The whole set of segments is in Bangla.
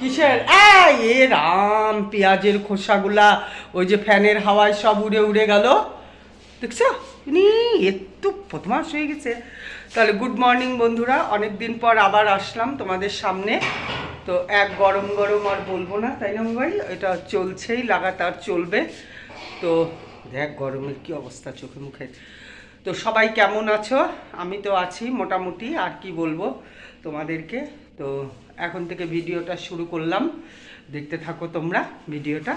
কিসের? এ রাম, পেঁয়াজের খোসাগুলা, ওই যে ফ্যানের হাওয়ায় সব উড়ে উড়ে গেল। দেখছ? নি একটু বদমাস হয়ে গেছে। তাহলে গুড মর্নিং বন্ধুরা অনেক দিন পর আবার আসলাম তোমাদের সামনে। তো এক গরম গরম আর বলব না, তাই না ভাই? এটা চলছেই, লাগাতার চলবে। তো দেখ, গরমের কি অবস্থা চোখে মুখে। তো সবাই কেমন আছো? আমি তো আছি মোটামুটি, আর কি বলব তোমাদেরকে? তো এখন থেকে ভিডিওটা শুরু করলাম। দেখতে থাকো তোমরা ভিডিওটা।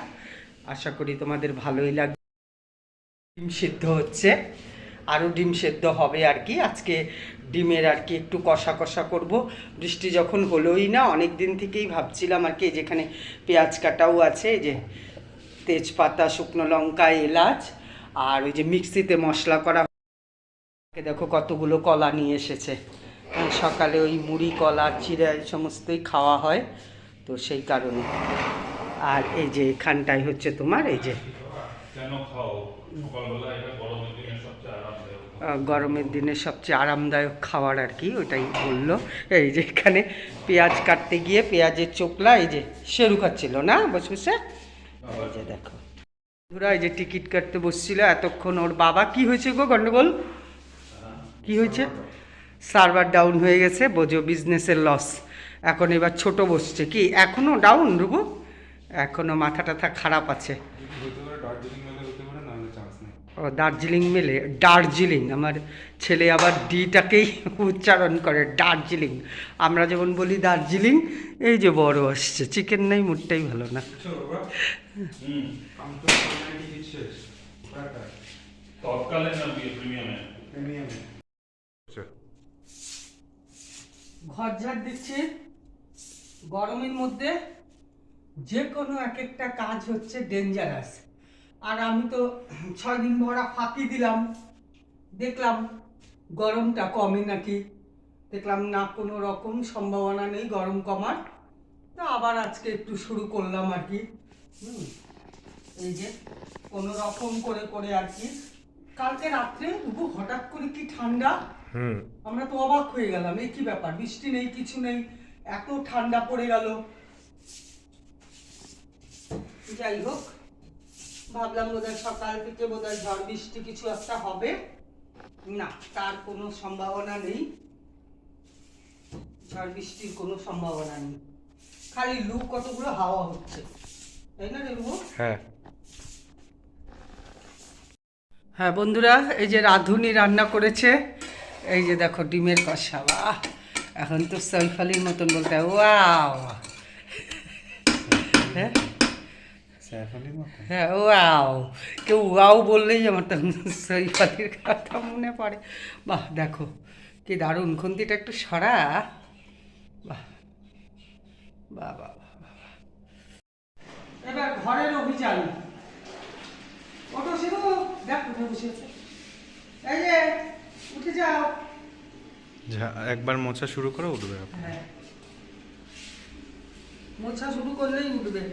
আশা করি তোমাদের ভালোই লাগবে। ডিম সিদ্ধ হচ্ছে। আরও ডিম সেদ্ধ হবে আর কি। আজকে ডিমের আর কি একটু কষা কষা করব। বৃষ্টি যখন হলোই না অনেক দিন থেকেই ভাবছিলাম আর কি যেখানে পেঁয়াজ কাটাও আছে যে তেজপাতা, শুকনো লঙ্কা, এলাচ, আর ওই যে মিক্সিতে মশলা করা। দেখো কতগুলো কলা নিয়ে এসেছে। সকালে ওই মুড়ি কলা চিড়া এই সমস্তই খাওয়া হয় তো সেই কারণে। আর এই যে এখানটায় হচ্ছে তোমার এই যে গরমের দিনে সবচেয়ে আরামদায়ক। আহ, গরমের দিনে সবচেয়ে আরামদায়ক খাবার আর কি ওইটাই বলল। এই যে এখানে পেঁয়াজ কাটতে গিয়ে পেঁয়াজের চোকলা এই যে সেরু খাচ্ছিল না বসে বসে এই যে দেখো। বন্ধুরা এই যে টিকিট কাটতে বসছিল এতক্ষণ ওর বাবা কি হয়েছে গো গন্ডগোল? কি হয়েছে? সার্ভার ডাউন হয়ে গেছে বোঝো বিজনেসের লস। এখন এবার ছোট বসছে। কি এখনও ডাউন রুবু? এখনও মাথা টাথা খারাপ আছে। ও দার্জিলিং মেলে দার্জিলিং। আমার ছেলে আবার ডিটাকেই উচ্চারণ করে দার্জিলিং। আমরা যেমন বলি দার্জিলিং এই যে বড় আসছে চিকেন নাই মুডটাই ভালো না বাবা হুম কাম তো অনলাইন টিকিট শেষ কয়টা তৎকালে না প্রিমিয়ামে প্রিমিয়ামে ঘর ঝাড় দিচ্ছি। গরমের মধ্যে যে কোনো এক একটা কাজ হচ্ছে ডেঞ্জারাস আর আমি তো ছয় দিন ভরা ফাঁকি দিলাম। দেখলাম গরমটা কমে নাকি। দেখলাম না, কোনো রকম সম্ভাবনা নেই গরম কমার। তো আবার আজকে একটু শুরু করলাম আর কি। এই যে কোনো রকম করে করে আর কি। কালকে রাত্রে তবু হঠাৎ করে কি ঠান্ডা? আমরা তো অবাক হয়ে গেলাম এই কি ব্যাপার? বৃষ্টি নেই কিছু নেই এত ঠান্ডা পড়ে গেল। যাই হোক ভাবলাম বোধহয় সকাল থেকে বোধহয় ঝড় বৃষ্টি কিছু একটা হবে। না তার কোনো সম্ভাবনা নেই। ঝড় বৃষ্টির কোনো সম্ভাবনা নেই। খালি লু কতগুলো হাওয়া হচ্ছে। তাই না রে হ্যাঁ। হ্যাঁ বন্ধুরা এই যে রাঁধুনি রান্না করেছে এই যে দেখো ডিমের কষা বাহ! এখন তো সৈফ আলীর মতন বলতে হয় ওয়াও! হ্যাঁ? মতো হ্যাঁ ওয়াও! কেউ ওয়াও বললেই আমার তো সৈফ আলীর কথা মনে পড়ে। বাহ দেখো কি দারুণ খুন্তিটা একটু সরা। বাহ বাহ বাহ। এবার ঘরের অভিযান। ওটো শিবু দেখ কোথায় বসে আছে। এই যে উঠে যাও। একবার মোছা শুরু করে উঠবে হ্যাঁ। মোছা শুরু করলেই উঠবে।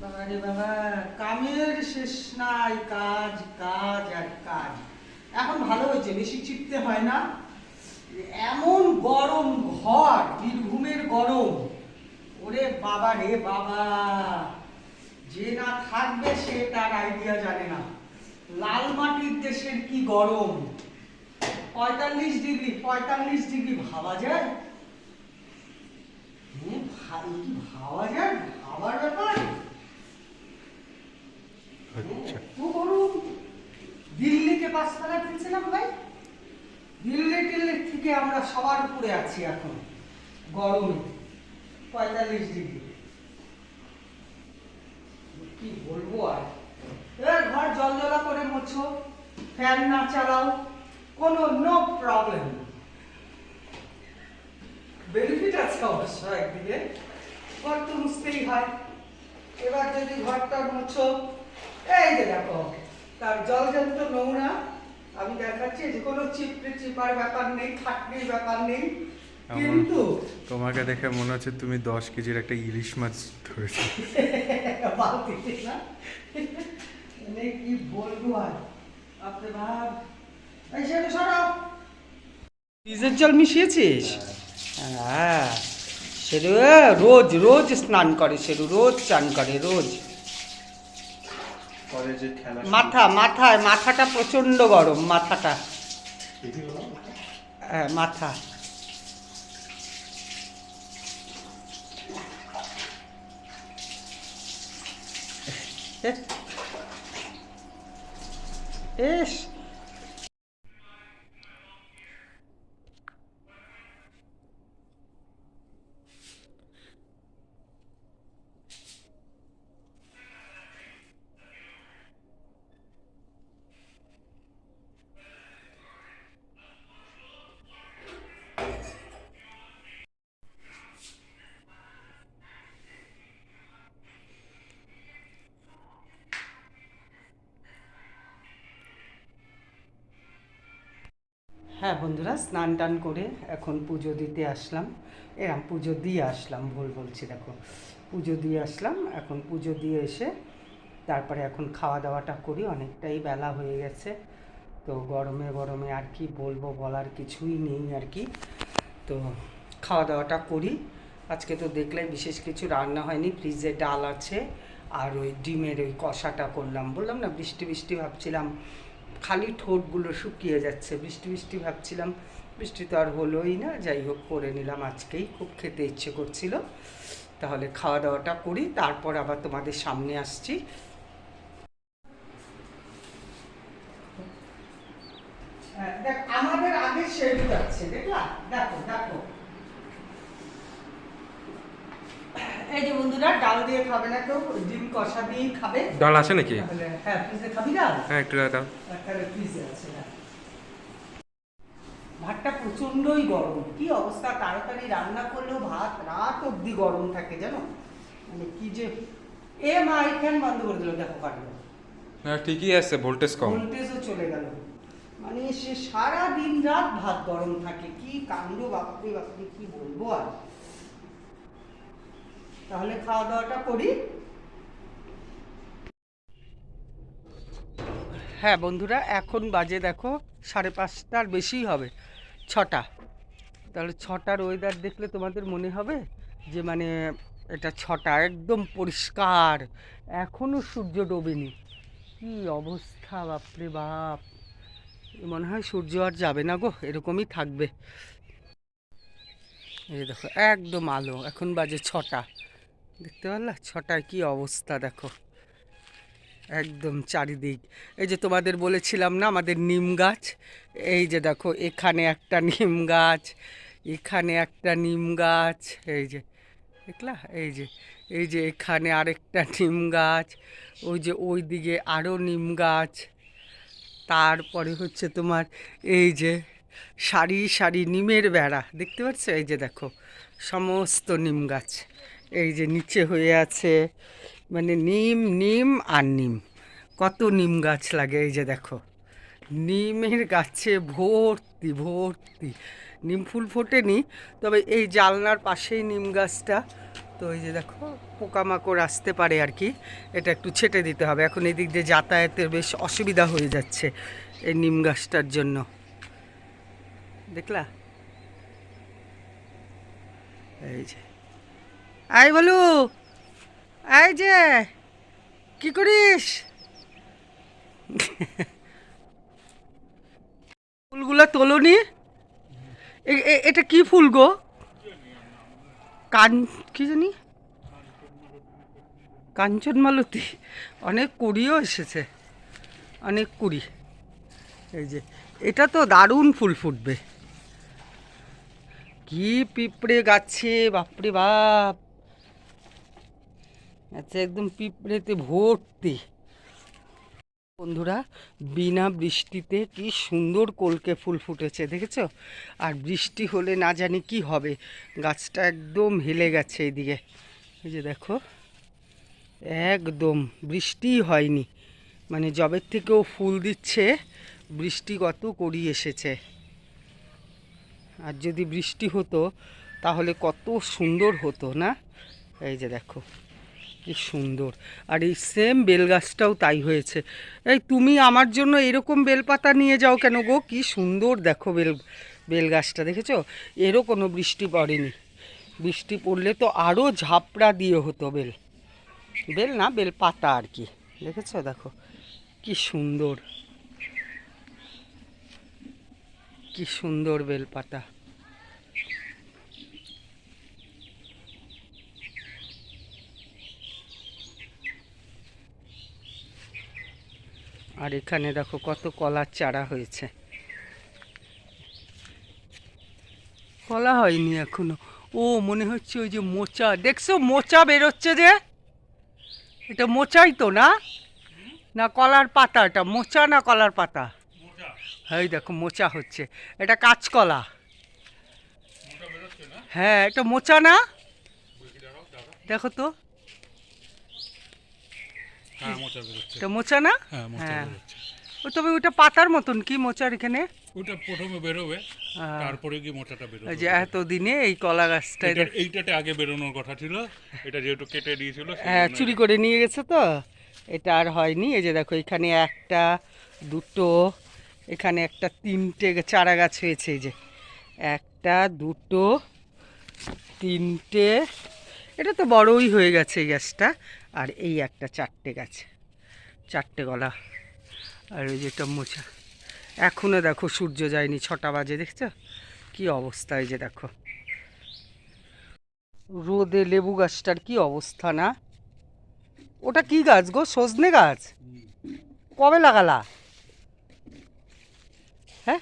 বাবা রে বাবা কামের শেষ নাই কাজ কাজ আর কাজ। এখন ভালো হয়েছে বেশি চিপতে হয় না। এমন গরম ঘর বীরভূমের গরম। ওরে বাবা রে বাবা যে না থাকবে সে তার আইডিয়া জানে না। লাল মাটির দেশের কি গরম। পঁয়তাল্লিশ ডিগ্রি পঁয়তাল্লিশ ডিগ্রি ভাবা যায়? ভাই কি ভাবা যায়? ভাবার ব্যাপার? দিল্লিকে পাঁচ তারা ফেলছিলাম ভাই? দিল্লি টিল্লির থেকে আমরা সবার উপরে আছি এখন গরমে পঁয়তাল্লিশ ডিগ্রি। কি বলব আর? এবার ঘর জল জলা করে মোছো ফ্যান না চালাও। কোনো নো প্রবলেম বেনিফিট আছে অবশ্য একদিকে। ঘর তো মুছতেই হয়। এবার যদি ঘরটা মুছো এই যে দেখো তার জল যন্ত্র নোংরা আমি দেখাচ্ছি যে কোনো চিপড়ে চিপার ব্যাপার নেই খাটনির ব্যাপার নেই। কিন্তু তোমাকে দেখে মনে হচ্ছে তুমি দশ কেজির একটা ইলিশ মাছ ধরেছো। বালতিতে না মানে কি বলব আর? আপনি ভাব ফ্রিজের জল মিশিয়েছিস? হ্যাঁ। শেরু এ, রোজ রোজ স্নান করে সেরু রোজ চান করে রোজ। মাথা মাথায় মাথাটা প্রচণ্ড গরম মাথাটা। হ্যাঁ মাথা। এস। হ্যাঁ বন্ধুরা, স্নান টান করে এখন পুজো দিতে আসলাম। এরম পুজো দিয়ে আসলাম, ভুল বলছি, দেখো। পুজো দিয়ে আসলাম, এখন পুজো দিয়ে এসে তারপরে এখন খাওয়া দাওয়াটা করি, অনেকটাই বেলা হয়ে গেছে। তো গরমে গরমে আর কি বলব, বলার কিছুই নেই আর কি। তো খাওয়া দাওয়াটা করি। আজকে তো দেখলে বিশেষ কিছু রান্না হয়নি, ফ্রিজে ডাল আছে, আর ওই ডিমের ওই কষাটা করলাম। বললাম না, বৃষ্টি বৃষ্টি ভাবছিলাম। খালি ঠোঁটগুলো শুকিয়ে যাচ্ছে। বৃষ্টি বৃষ্টি ভাবছিলাম। বৃষ্টি তো আর হলোই না। যাই হোক করে নিলাম আজকেই। খুব খেতে ইচ্ছে করছিল। তাহলে খাওয়া দাওয়াটা করি। তারপর আবার তোমাদের সামনে আসছি। হ্যাঁ, আমাদের আগে দেখলা? দেখো দেখো। এই যে বন্ধুরা ডাল দিয়ে খাবে না কেউ ডিম কষা দিয়েই খাবে। ডাল আছে নাকি? হ্যাঁ ফ্রিজে খাবি ডাল? হ্যাঁ একটু দাও তাহলে ফ্রিজে আছে হ্যাঁ। ভাতটা প্রচণ্ডই গরম। কি অবস্থা? তাড়াতাড়ি রান্না করলেও ভাত রাত অবধি গরম থাকে জানো? মানে কি যে এ মা এই ফ্যান বন্ধ করে দিল দেখো কাটলো হ্যাঁ ঠিকই আছে ভোল্টেজ কম। ভোল্টেজও চলে গেল। মানে সে সারা দিন রাত ভাত গরম থাকে কি কাণ্ড বাপরে বাপরে কি বলব আর? তাহলে খাওয়া দাওয়াটা করি। হ্যাঁ বন্ধুরা, এখন বাজে দেখো সাড়ে পাঁচটার বেশিই হবে, ছটা। তাহলে ছটার ওয়েদার দেখলে তোমাদের মনে হবে যে মানে এটা ছটা, একদম পরিষ্কার। এখনও সূর্য ডোবেনি। কি অবস্থা, বাপরে বাপ। মনে হয় সূর্য আর যাবে না গো, এরকমই থাকবে। এই দেখো, একদম আলো, এখন বাজে ছটা। দেখতে পারলা? ছটায় কি অবস্থা দেখো। একদম চারিদিক। এই যে তোমাদের বলেছিলাম না, আমাদের নিম গাছ? এই যে দেখো, এখানে একটা নিম গাছ, এখানে একটা নিম গাছ, এই যে, দেখলা? এই যে এই যে এখানে আরেকটা নিম গাছ, ওই যে ওই দিকে আরও নিম গাছ। তারপরে হচ্ছে তোমার এই যে সারি সারি নিমের বেড়া, দেখতে পাচ্ছ এই যে দেখো, সমস্ত নিম গাছ। এই যে নিচে হয়ে আছে মানে নিম নিম আর নিম। কত নিম গাছ লাগে এই যে দেখো। নিমের গাছে ভর্তি ভর্তি। নিম ফুল ফোটেনি, তবে এই জালনার পাশেই নিম গাছটা। তো এই যে দেখো, পোকামাকড় আসতে পারে আর কি। এটা একটু ছেটে দিতে হবে। এখন এদিক দিয়ে যাতায়াতের বেশ অসুবিধা হয়ে যাচ্ছে এই নিম গাছটার জন্য। দেখলা? এই যে। আই বলু এই যে, কি করিস? ফুলগুলো তোলনি? এটা কি ফুল গো? কান, কি জানি? কাঞ্চন মালতী। অনেক কুড়িও এসেছে। অনেক কুড়ি। এই যে, এটা তো দারুণ ফুল ফুটবে। কি পিঁপড়ে গাছে, বাপরে বাপ। আচ্ছা একদম পিঁপড়েতে ভর্তি। বন্ধুরা, বিনা বৃষ্টিতে কি সুন্দর কলকে ফুল ফুটেছে, দেখেছ? আর বৃষ্টি হলে না জানি কি হবে। গাছটা একদম হেলে গেছে এইদিকে এই যে দেখো, একদম বৃষ্টিই হয়নি। মানে জবের থেকেও ফুল দিচ্ছে, বৃষ্টি কত করি এসেছে। আর যদি বৃষ্টি হতো, তাহলে কত সুন্দর হতো, না? এই যে দেখো। কি সুন্দর। আর এই সেম বেল গাছটাও তাই হয়েছে। এই তুমি আমার জন্য এরকম বেলপাতা নিয়ে যাও কেন গো? কি সুন্দর দেখো বেল বেল গাছটা দেখেছ? এরও কোনো বৃষ্টি পড়েনি। বৃষ্টি পড়লে তো আরও ঝাপড়া দিয়ে হতো বেল। বেল না বেল পাতা আর কি। দেখেছ? দেখো, কি সুন্দর। কি সুন্দর বেল আর এখানে দেখো কত কলার চারা হয়েছে। কলা হয়নি এখনও। ও, মনে হচ্ছে ওই যে মোচা। দেখছ, মোচা বেরোচ্ছে যে? এটা মোচাই তো না? না কলার পাতা এটা? মোচা না কলার পাতা? এই দেখো, মোচা হচ্ছে। এটা কাঁচকলা। হ্যাঁ এটা মোচা না? দেখো তো। হ্যাঁ এটা মোচা না? হ্যাঁ হ্যাঁ। ও তবে ওটা পাতার মতন কি মোচার এখানে? ওটা প্রথমে বেরোবে হ্যাঁ। তারপরে গিয়ে মোচাটা বেরোবে যে এতদিনে এই কলা গাছটা এইটা- এইটাতে আগে বেরোনোর কথা ছিল এটা যেহেতু কেটে দিয়েছিল হ্যাঁ চুরি করে নিয়ে গেছে তো এটা আর হয়নি। এই যে দেখো এখানে একটা দুটো এখানে একটা তিনটে চারা গাছ হয়েছে এই যে। একটা দুটো তিনটে এটা তো বড়ই হয়ে গেছে এই গাছটা। আর এই একটা চারটে গাছ। চারটে গলা। আর ওই যেটা মোচা। এখনও দেখো সূর্য যায়নি, ছটা বাজে, দেখছ? কি অবস্থা এই যে দেখো। রোদে লেবু গাছটার কি অবস্থা না? ওটা কি গাছ গো? সজনে গাছ? কবে লাগালা? হ্যাঁ?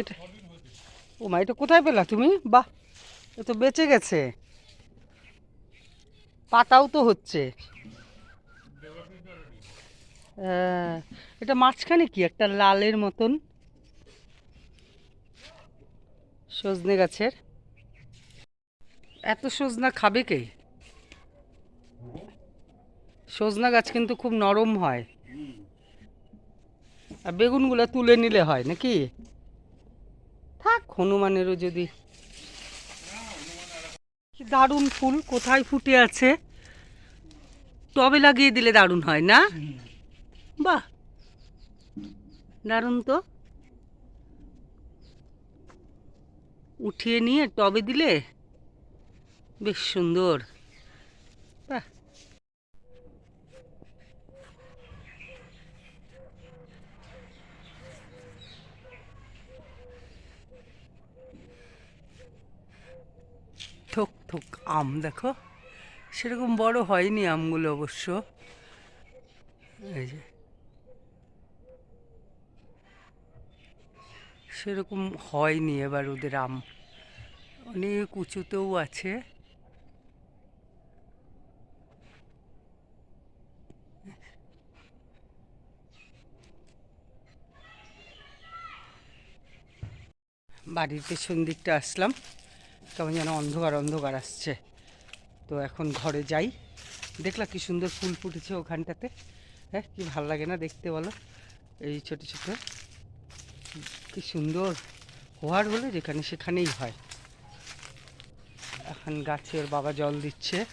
এটা ও মা, এটা কোথায় পেলা তুমি? বাহ, এ তো বেঁচে গেছে। পাতাও তো হচ্ছে। এটা মাঝখানে কি? একটা লালের মতন। সজনে গাছের। এত সজনা খাবে কে? সজনা গাছ কিন্তু খুব নরম হয়। আর বেগুনগুলো তুলে নিলে হয় নাকি? থাক, হনুমানেরও যদি দারুণ ফুল, কোথায় ফুটে আছে? টবে লাগিয়ে দিলে দারুণ হয়, না? বাহ! দারুণ তো। উঠিয়ে নিয়ে টবে দিলে? বেশ সুন্দর বাহ থোক আম, দেখো। সেরকম বড় হয়নি আমগুলো অবশ্য। এই যে। সেরকম হয়নি এবার ওদের আম। অনেক উঁচুতেও আছে। বাড়ির পেছন দিকটা আসলাম। কেমন যেন অন্ধকার অন্ধকার আসছে। তো এখন ঘরে যাই। দেখলা কি সুন্দর ফুল ফুটেছে ওখানটাতে। হ্যাঁ কি ভালো লাগে না দেখতে বলো? এই ছোট ছোট। কি সুন্দর হওয়ার হলে যেখানে সেখানেই হয়। এখন গাছের বাবা জল দিচ্ছে।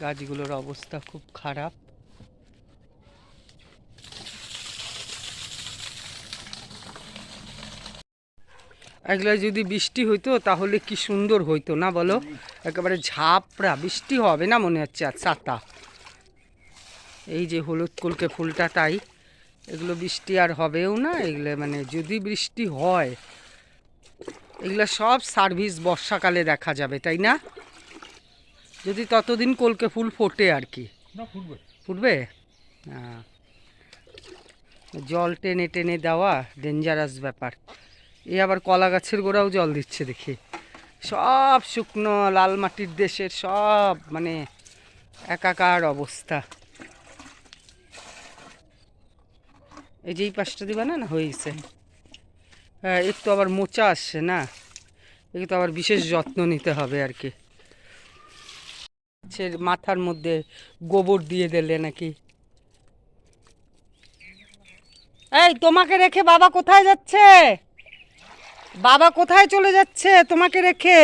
গাছগুলোর অবস্থা খুব খারাপ। এগুলো যদি বৃষ্টি হইতো তাহলে কি সুন্দর হইতো না বলো? একেবারে ঝাপড়া বৃষ্টি হবে না মনে হচ্ছে আর ছাতা? এই যে হলুদ কলকে ফুলটা তাই এগুলো বৃষ্টি আর হবেও না এগুলো মানে যদি বৃষ্টি হয় এগুলো সব সার্ভিস বর্ষাকালে দেখা যাবে তাই না? যদি ততদিন কলকে ফুল ফোটে আর কি। ফুটবে। ফুটবে। জল টেনে টেনে দেওয়া ডেঞ্জারাস ব্যাপার। এ আবার কলা গাছের গোড়াও জল দিচ্ছে দেখি। সব শুকনো লাল মাটির দেশের সব মানে একাকার অবস্থা। এই যে এই পাশটা দিবা না না হয়েছে। হ্যাঁ একটু আবার মোচা আসছে না। একে তো আবার বিশেষ যত্ন নিতে হবে আর কি। মাথার মধ্যে গোবর দিয়ে দিলে নাকি। এই, তোমাকে রেখে বাবা কোথায় যাচ্ছে? বাবা কোথায় চলে যাচ্ছে তোমাকে রেখে?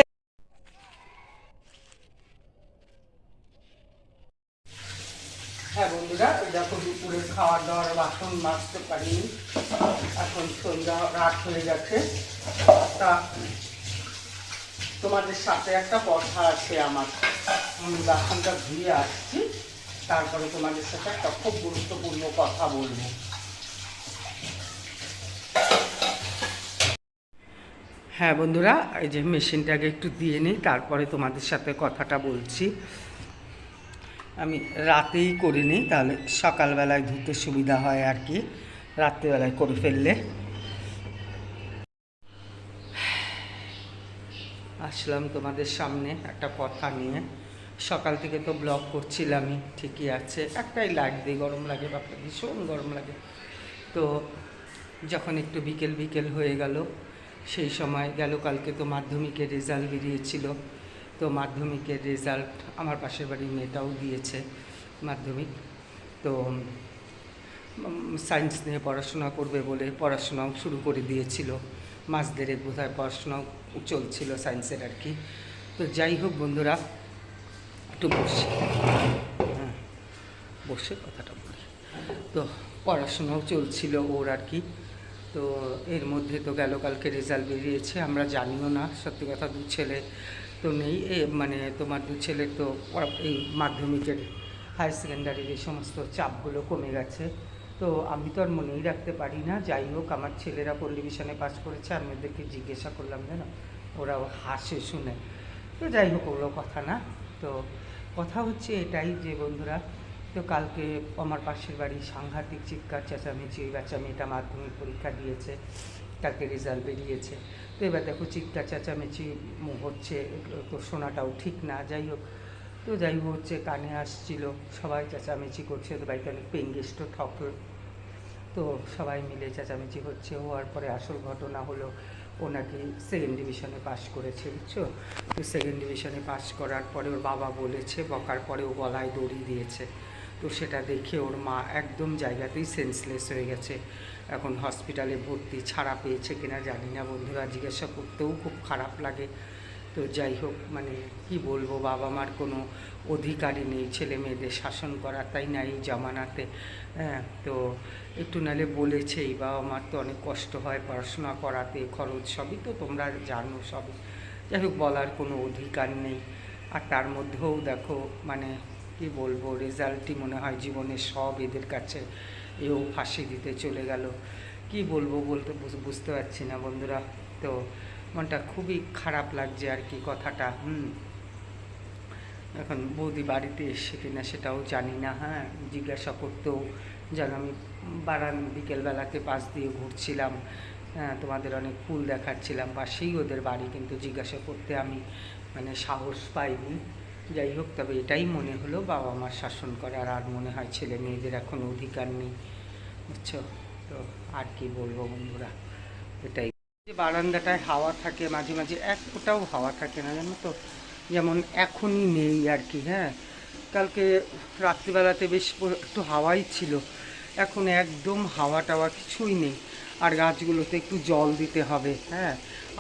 হ্যাঁ বন্ধুরা দাওয়ার বাসন এখন সন্ধ্যা রাত হয়ে গেছে। তা তোমাদের সাথে একটা কথা আছে আমার। আমি বাসনটা আসছি, তারপরে তোমাদের সাথে একটা খুব গুরুত্বপূর্ণ কথা বলব। হ্যাঁ বন্ধুরা, এই যে মেশিনটাকে একটু দিয়ে নিই, তারপরে তোমাদের সাথে কথাটা বলছি। আমি রাতেই করে নিই, তাহলে সকালবেলায় ধুতে সুবিধা হয় আর কি, রাত্রিবেলায় করে ফেললে। আসলাম তোমাদের সামনে একটা কথা নিয়ে। সকাল থেকে তো ব্লগ করছিলামই, ঠিকই আছে। একটাই দিই গরম লাগে, বাপরে ভীষণ গরম লাগে। তো যখন একটু বিকেল বিকেল হয়ে গেল সেই সময় গেল, কালকে তো মাধ্যমিকের রেজাল্ট বেরিয়েছিল। তো মাধ্যমিকের রেজাল্ট আমার পাশের বাড়ির মেয়েটাও দিয়েছে মাধ্যমিক। তো সায়েন্স নিয়ে পড়াশোনা করবে বলে পড়াশোনাও শুরু করে দিয়েছিল। মাস দেড়েক বোধ হয় পড়াশোনাও চলছিল সায়েন্সের আর কি। তো যাই হোক বন্ধুরা, একটু বসে। হ্যাঁ বসে কথাটা বলি। তো পড়াশোনাও চলছিল ওর আর কি। তো এর মধ্যে তো গেল, কালকে রেজাল্ট বেরিয়েছে, আমরা জানিও না, সত্যি কথা দু ছেলে তো নেই মানে তোমার দু ছেলে তো এই মাধ্যমিকের হায়ার সেকেন্ডারির এই সমস্ত চাপগুলো কমে গেছে। তো আমি তো আর মনেই রাখতে পারি না, যাই হোক, আমার ছেলেরা কোন ডিভিশনে পাস করেছে, আমি ওদেরকে জিজ্ঞাসা করলাম যেন ওরাও হাসে শুনে। তো যাই হোক, ওগুলো কথা না। তো কথা হচ্ছে এটাই যে বন্ধুরা তো কালকে আমার পাশের বাড়ি সাংঘাতিক চিৎকার, চেঁচামেচি ওই বাচ্চা মেয়েটা মাধ্যমিক পরীক্ষা দিয়েছে কালকে রেজাল্ট বেরিয়েছে। তো এবার দেখো চিৎকার, চেঁচামেচি হচ্ছে, তো শোনাটাও ঠিক না, যাই হোক। তো যাই হোক, হচ্ছে কানে আসছিল, সবাই চেঁচামেচি করছে তো বাড়িতে অনেক পেন গেস্টও ঠকল তো সবাই মিলে চেঁচামেচি হচ্ছে হওয়ার পরে আসল ঘটনা হলো, ও নাকি সেকেন্ড ডিভিশনে পাশ করেছে, বুঝছ? তো সেকেন্ড ডিভিশনে পাশ করার পরে ওর বাবা বলেছে, বকার পরে ও গলায় দড়ি দিয়েছে। তো সেটা দেখে ওর মা একদম জায়গাতেই সেন্সলেস হয়ে গেছে। এখন হসপিটালে ভর্তি ছাড়া পেয়েছে কিনা জানি না। বন্ধুরা জিজ্ঞাসা করতেও খুব খারাপ লাগে। তো যাই হোক মানে কি বলব, বাবা মার কোনো অধিকারই নেই। ছেলে মেয়েদের শাসন করা তাই না এই জামানাতে? হ্যাঁ তো একটু নালে বলেছেই, বাবা মার তো অনেক কষ্ট হয় পড়াশোনা করাতে, খরচ সবই তো তোমরা জানো সবই। যাই হোক, বলার কোনো অধিকার নেই। আর তার মধ্যেও দেখো মানে কি বলব, রেজাল্টই মনে হয় জীবনের সব এদের কাছে এও ফাঁসি দিতে চলে গেল। কি বলব বলতে বুঝ- বুঝতে পারছি না বন্ধুরা। তো মনটা খুবই খারাপ লাগছে আর কি কথাটা, হুম। এখন বৌদি বাড়িতে এসে কিনা সেটাও জানি না হ্যাঁ। জিজ্ঞাসা করতেও যেন আমি বারান, বিকেলবেলাতে পাশ দিয়ে ঘুরছিলাম হ্যাঁ তোমাদের অনেক ফুল দেখাচ্ছিলাম, পাশেই ওদের বাড়ি, কিন্তু জিজ্ঞাসা করতে আমি মানে সাহস পাইনি। যাই হোক তবে এটাই মনে হলো বাবা মার শাসন করার আর মনে হয় ছেলে মেয়েদের এখন অধিকার নেই, বুঝছ? তো আর কি বলব বন্ধুরা, এটাই। যে বারান্দাটায় হাওয়া থাকে, মাঝে মাঝে এক ফোঁটাও হাওয়া থাকে না, জানো তো? যেমন এখনই নেই আর কি হ্যাঁ? কালকে রাত্রিবেলাতে বেশ একটু হাওয়াই ছিল, এখন একদম হাওয়া টাওয়া কিছুই নেই। আর গাছগুলোতে একটু জল দিতে হবে হ্যাঁ?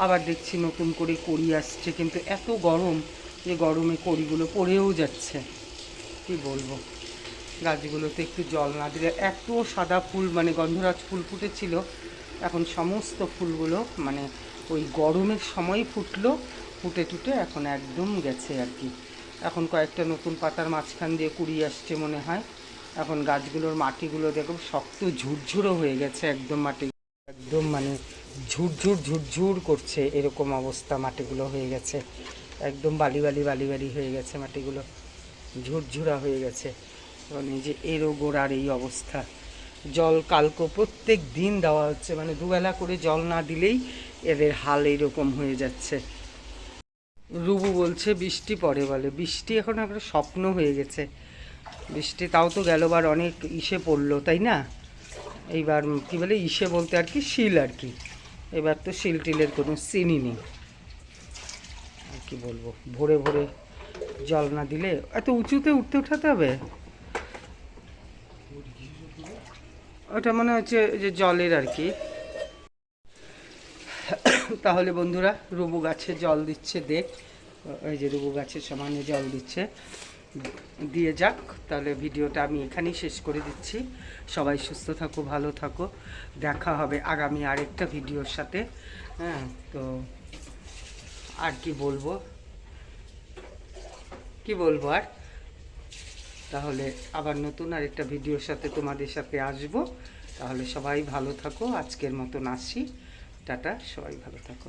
আবার দেখছি নতুন করে কড়ি আসছে, কিন্তু এত গরম যে গরমে কড়িগুলো পড়েও যাচ্ছে। কি বলব? গাছগুলোতে একটু জল না দিলে এত সাদা ফুল মানে গন্ধরাজ ফুল ফুটেছিল। এখন সমস্ত ফুলগুলো মানে ওই গরমের সময় ফুটলো, ফুটে টুটে এখন একদম গেছে আর কি। এখন কয়েকটা নতুন পাতার মাঝখান দিয়ে কুড়ি আসছে মনে হয়। এখন গাছগুলোর মাটিগুলো দেখো, শক্ত ঝুরঝুরো হয়ে গেছে একদম মাটি, একদম মানে ঝুরঝুর ঝুরঝুর করছে, এরকম অবস্থা মাটিগুলো হয়ে গেছে। একদম বালি বালি বালি বালি হয়ে গেছে মাটিগুলো। ঝুরঝুরা হয়ে গেছে। এবং এই যে এরও গোড়ার এই অবস্থা। জল কালকো প্রত্যেক দিন দেওয়া হচ্ছে মানে দুবেলা করে জল না দিলেই এদের হাল এইরকম হয়ে যাচ্ছে। রুবু বলছে, বৃষ্টি পড়ে বলে। বৃষ্টি এখন একটা স্বপ্ন হয়ে গেছে। বৃষ্টি তাও তো গেলবার অনেক ইসে পড়ল, তাই না? এইবার কি বলে, ইসে বলতে আর কি, শিল আর কি। এবার তো শিল টিলের কোনো সিনই নেই। কি বলব, ভোরে ভোরে জল না দিলে, এত উঁচুতে উঠতে উঠাতে হবে? ওটা মনে হচ্ছে যে জলের আর কি। তাহলে বন্ধুরা, রুবু গাছে জল দিচ্ছে দেখ ওই যে রুবু গাছের সমানে জল দিচ্ছে। দিয়ে যাক, তাহলে ভিডিওটা আমি এখানেই শেষ করে দিচ্ছি। সবাই সুস্থ থাকো, ভালো থাকো। দেখা হবে আগামী আরেকটা ভিডিওর সাথে। হ্যাঁ তো আর কি বলব? কি বলব আর? তাহলে আবার নতুন আর একটা ভিডিওর সাথে তোমাদের সাথে আসব। তাহলে সবাই ভালো থাকো, আজকের মতন আসি টাটা, সবাই ভালো থাকো।